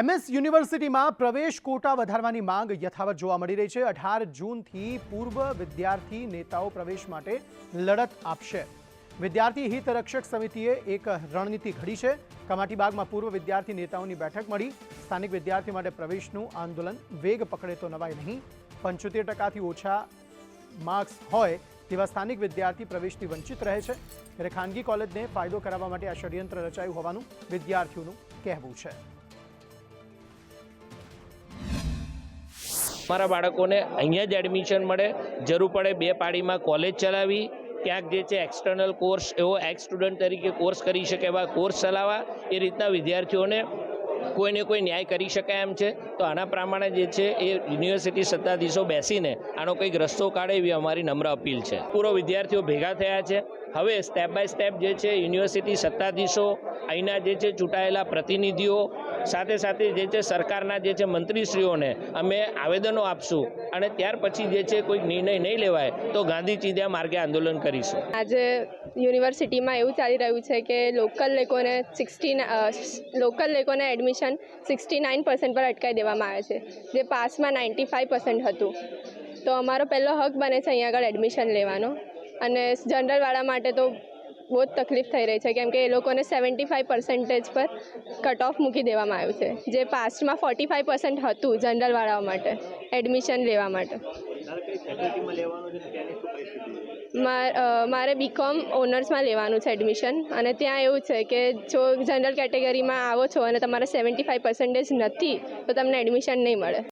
MS યુનિવર્સિટીમાં પ્રવેશ quota વધારવાની માંગ યથાવત જોવા મળી રહી છે. અઢાર જૂનથી પૂર્વ વિદ્યાર્થી નેતાઓ પ્રવેશ માટે લડત આપશે. વિદ્યાર્થી હિત રક્ષક સમિતિએ એક રણનીતિ ઘડી છે. કમાટીબાગમાં પૂર્વ વિદ્યાર્થી નેતાઓની બેઠક મળી. સ્થાનિક વિદ્યાર્થી માટે પ્રવેશનું આંદોલન વેગ પકડે તો નવાય નહીં. પંચોતેર ટકાથી ઓછા માર્ક્સ હોય તેવા સ્થાનિક વિદ્યાર્થી પ્રવેશથી વંચિત રહે છે. ત્યારે ખાનગી કોલેજને ફાયદો કરાવવા માટે આ ષડયંત્ર રચાયું હોવાનું વિદ્યાર્થીઓનું કહેવું છે. મારા બાળકોને અહીંયા જ એડમિશન મળે. જરૂર પડે બે પાડીમાં કોલેજ ચલાવી. ક્યાંક જે છે એક્સટર્નલ કોર્સ એવો એક્સ સ્ટુડન્ટ તરીકે કોર્સ કરી શકે એવા કોર્સ ચલાવવા. એ રીતના વિદ્યાર્થીઓને કોઈને કોઈ ન્યાય કરી શકાય એમ છે. તો આના પ્રમાણે જે છે એ યુનિવર્સિટી સત્તાધીશો બેસીને આનો કંઈક રસ્તો કાઢે એવી અમારી નમ્ર અપીલ છે. પૂરો વિદ્યાર્થીઓ ભેગા થયા છે. હવે સ્ટેપ બાય સ્ટેપ જે છે યુનિવર્સિટી સત્તાધીશો, અહીંના જે છે, ચૂંટાયેલા પ્રતિનિધિઓ, સાથે સાથે જે છે, સરકારના જે છે, મંત્રીશ્રીઓને અમે આવેદનો આપશું. અને ત્યાર પછી જે છે કોઈ નિર્ણય નહીં લેવાય, તો ગાંધી ચીંધ્યા માર્ગે આંદોલન કરીશું. આજે યુનિવર્સિટીમાં એવું ચાલી રહ્યું છે કે લોકલ લોકોને સિક્સટી લોકલ લોકોને એડમિશન સિક્સટી નાઇન પર્સન્ટ પર અટકાવી દેવામાં આવે છે. જે પાસમાં નાઇન્ટી ફાઇવ પર્સન્ટ હતું. તો અમારો પહેલો હક બને છે અહીંયા આગળ એડમિશન લેવાનો. અને જનરલવાળા માટે તો બહુ જ તકલીફ થઈ રહી છે, કેમ કે એ લોકોને સેવન્ટી ફાઇવ પર્સન્ટેજ પર કટ ઓફ મૂકી દેવામાં આવ્યું છે, જે પાસ્ટમાં ફોર્ટી ફાઇવ પર્સન્ટ હતું જનરલવાળાઓ માટે એડમિશન લેવા માટે. માર- બીકોમ ઓનર્સમાં લેવાનું છે એડમિશન અને ત્યાં એવું છે કે જો જનરલ કેટેગરીમાં આવો છો અને તમારે સેવન્ટી ફાઇવ પર્સન્ટેજ નથી, તો તમને એડમિશન નહીં મળે.